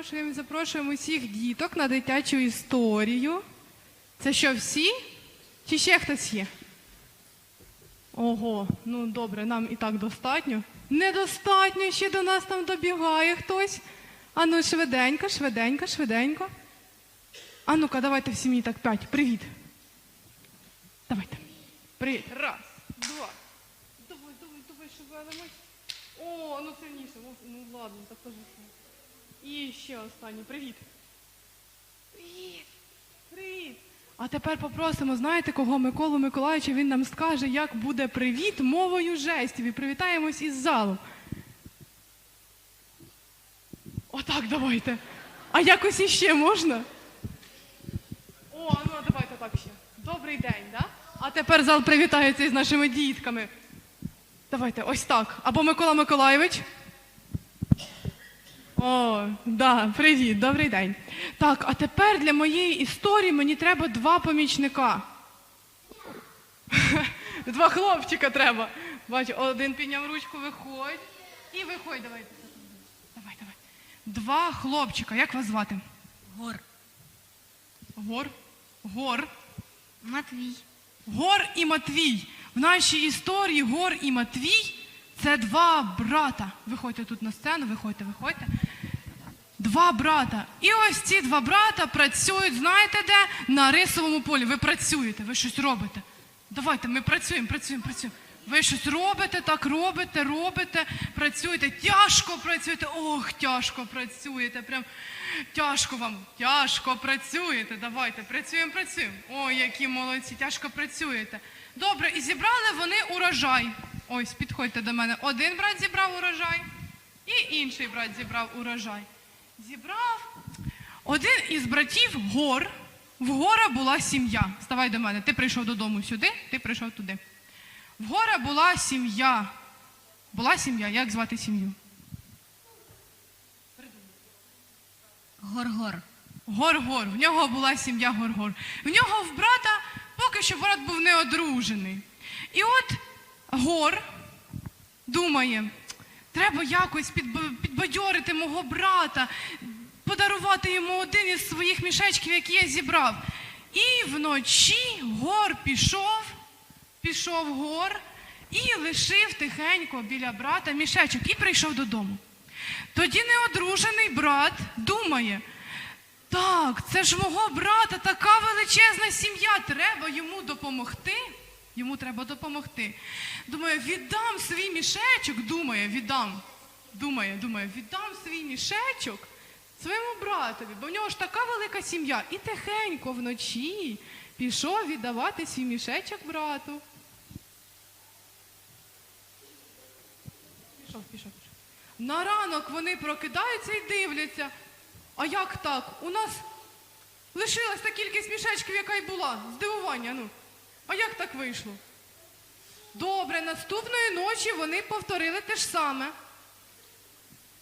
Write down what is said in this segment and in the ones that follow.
запрошуємо, запрошуємо усіх діток на дитячу історію. Це що, всі? Чи ще хтось є? Ого, ну добре, нам і так достатньо. Недостатньо, ще до нас там добігає хтось. Ану, швиденько, швиденько, швиденько. А ну-ка, давайте всі мені так п'ять. Привіт. Давайте. Привіт. Раз, два. Давай, давай, давай, шевелимось. О, ну сильніше. Ну, ну ладно, так теж. І ще останній. Привіт. Привіт. Привіт. А тепер попросимо, знаєте, кого Миколу Миколаївича, він нам скаже, як буде привіт мовою жестів. І привітаємось із залом. Отак давайте. А якось іще можна? О, ну давайте так ще. Добрий день, да? А тепер зал привітається із нашими дітками. Давайте, ось так. Або Микола Миколайович. О, да, привіт, добрий день. Так, а тепер для моєї історії мені треба два помічника. Два хлопчика треба. Бачу, один підняв ручку, виходь. І виходь, давайте. Давай, давай. Два хлопчика. Як вас звати? Гор. Гор. Гор. Матвій. Гор і Матвій. В нашій історії Гор і Матвій це два брата. Виходьте тут на сцену, виходьте, виходьте. Два брата. І ось ці два брата працюють, знаєте де? На рисовому полі. Ви працюєте, ви щось робите. Давайте, ми працюємо, працюємо, працюємо. Ви щось робите, так робите, робите, працюєте, тяжко працюєте. Ох, тяжко працюєте. Прям тяжко вам, тяжко працюєте. Давайте, працюємо, працюємо. Ой, які молодці, тяжко працюєте. Добре, і зібрали вони урожай. Ось, підходьте до мене. Один брат зібрав урожай, і інший брат зібрав урожай. Зібрав один із братів гор. В гора була сім'я. Ставай до мене. Ти прийшов додому сюди, ти прийшов туди. В гора була сім'я. Була сім'я. Як звати сім'ю? Гор-гор. Гор-гор. В нього була сім'я Гор-гор. В нього в брата поки що брат був не одружений. І от Гор думає, треба якось підбадьорити мого брата, подарувати йому один із своїх мішечків, які я зібрав. І вночі Гор пішов, пішов Гор і лишив тихенько біля брата мішечок і прийшов додому. Тоді неодружений брат думає, так, це ж мого брата така величезна сім'я. Треба йому допомогти. Йому треба допомогти. Думає, віддам свій мішечок. Думає, віддам. Думає, думає, віддам свій мішечок своєму братові, бо в нього ж така велика сім'я. І тихенько вночі пішов віддавати свій мішечок брату. Пішов, пішов, пішов. На ранок вони прокидаються і дивляться. А як так? У нас лишилась та кількість мішечків, яка й була. Здивування, ну. А як так вийшло? Добре, наступної ночі вони повторили те ж саме.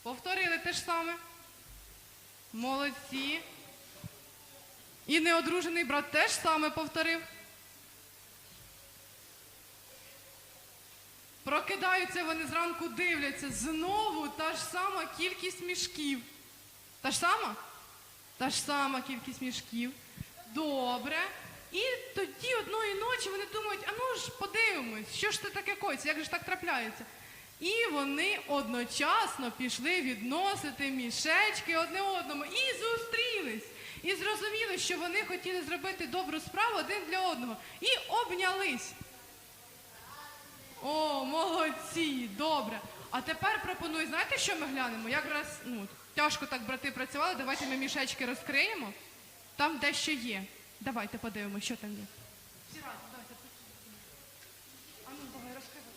Повторили те ж саме. Молодці. І неодружений брат теж саме повторив. Прокидаються вони зранку, дивляться. Знову та ж сама кількість мішків. Та ж сама? Та ж сама кількість мішків. Добре. І тоді одної ночі вони думають, а ну ж подивимось, що ж це таке коїться, як ж так трапляється. І вони одночасно пішли відносити мішечки одне одному і зустрілись. І зрозуміли, що вони хотіли зробити добру справу один для одного. І обнялись. О, молодці, добре. А тепер пропоную, знаєте, що ми глянемо? Якраз ну, тяжко так брати працювали, давайте ми мішечки розкриємо. Там дещо є. Давайте подивимося, що там є. Всі разом, давайте. А ну, давай, розкривай.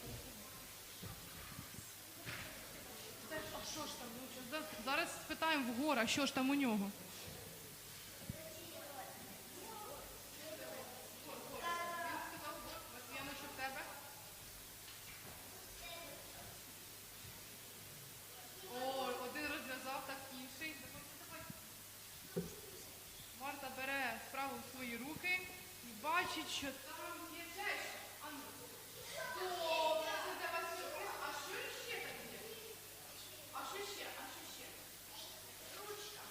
А що ж там? Ну, Зараз спитаємо в гора, що ж там у нього. Матвіяна, що справу в свої руки і бачить, що там є теж. А ну. Добре. А що ще там є? А що ще? А що ще? Ручка.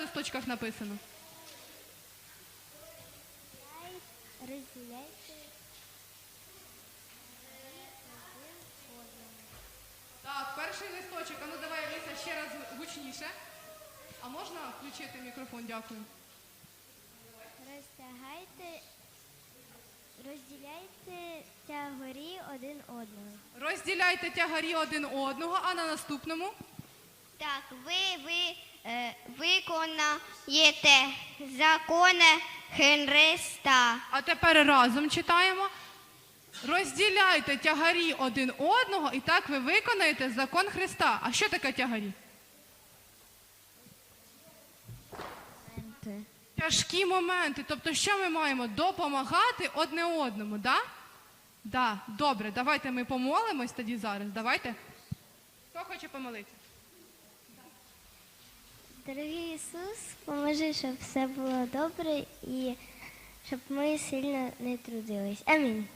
листочках написано? Так, перший листочок. А ну давай, Аліса, ще раз гучніше. А можна включити мікрофон? Дякую. Розтягайте, розділяйте тягарі один одного. Розділяйте тягарі один одного, а на наступному. Так, ви, ви е, виконаєте закони Христа. А тепер разом читаємо. Розділяйте тягарі один одного, і так ви виконаєте закон Христа. А що таке тягарі? Тяжкі моменти. Тобто, що ми маємо? Допомагати одне одному, да? Да, добре, давайте ми помолимось тоді зараз. Давайте. Хто хоче помолитися? Дорогий Ісус, поможи, щоб все було добре і щоб ми сильно не трудились. Амінь.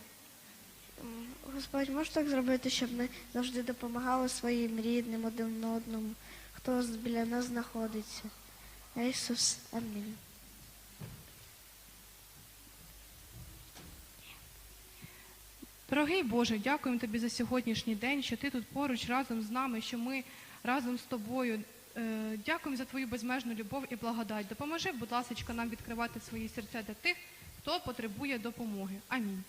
Господь, може так зробити, щоб ми завжди допомагали своїм рідним один одному, хто біля нас знаходиться. Ісус, амінь. Дорогий Боже, дякуємо тобі за сьогоднішній день, що ти тут поруч разом з нами, що ми разом з тобою. Е, Дякуємо за твою безмежну любов і благодать. Допоможи, будь ласка, нам відкривати свої серця для тих, хто потребує допомоги. Амінь.